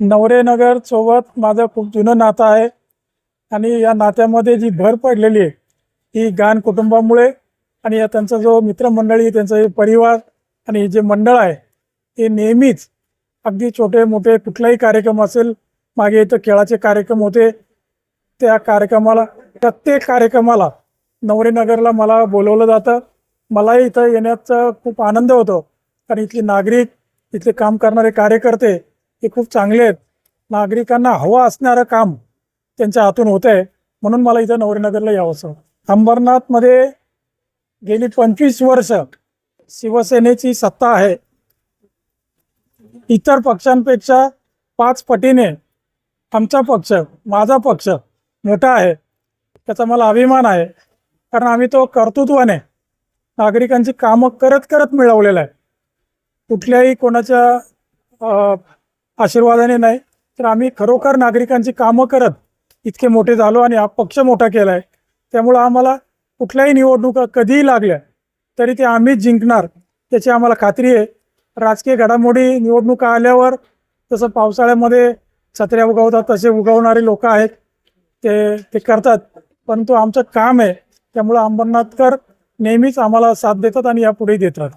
नवरेनगर सोबत माझं खूप जुनं नातं आहे. आणि या नात्यामध्ये जी भर पडलेली आहे ही गान कुटुंबामुळे आणि या त्यांचा जो मित्रमंडळी त्यांचा जे परिवार आणि हे जे मंडळ आहे ते नेहमीच अगदी छोटे मोठे कुठलाही कार्यक्रम असेल मागे इथं खेळाचे कार्यक्रम होते त्या कार्यक्रमाला प्रत्येक कार्यक्रमाला नवरेनगरला मला बोलवलं जातं. मलाही इथं येण्याचा खूप आनंद होतो. कारण इथले नागरिक इथले काम करणारे कार्यकर्ते हे खूप चांगले आहेत. नागरिकांना हवं असणारं काम त्यांच्या हातून होत आहे म्हणून मला इथं नवरीनगरला यावंसं अंबरनाथमध्ये गेली पंचवीस वर्ष शिवसेनेची सत्ता आहे. इतर पक्षांपेक्षा पाच पटीने आमचा पक्ष माझा पक्ष मोठा आहे. त्याचा मला अभिमान आहे. कारण आम्ही तो कर्तृत्वाने नागरिकांची कामं करत करत मिळवलेला आहे. कुठल्याही कोणाच्या आशीर्वादाने नाही तर आम्ही खरोखर नागरिकांची कामं करत इतके मोठे झालो आणि हा पक्ष मोठा केला आहे त्यामुळं आम्हाला कुठल्याही निवडणुका कधीही लागल्या तरी ते आम्हीच जिंकणार त्याची आम्हाला खात्री आहे. राजकीय घडामोडी निवडणुका आल्यावर जसं पावसाळ्यामध्ये छत्र्या उगवतात तसे उगवणारे लोक आहेत. ते ते करतात परंतु आमचं काम आहे. त्यामुळं अंबरनाथकर नेहमीच आम्हाला साथ देतात आणि यापुढेही देतात.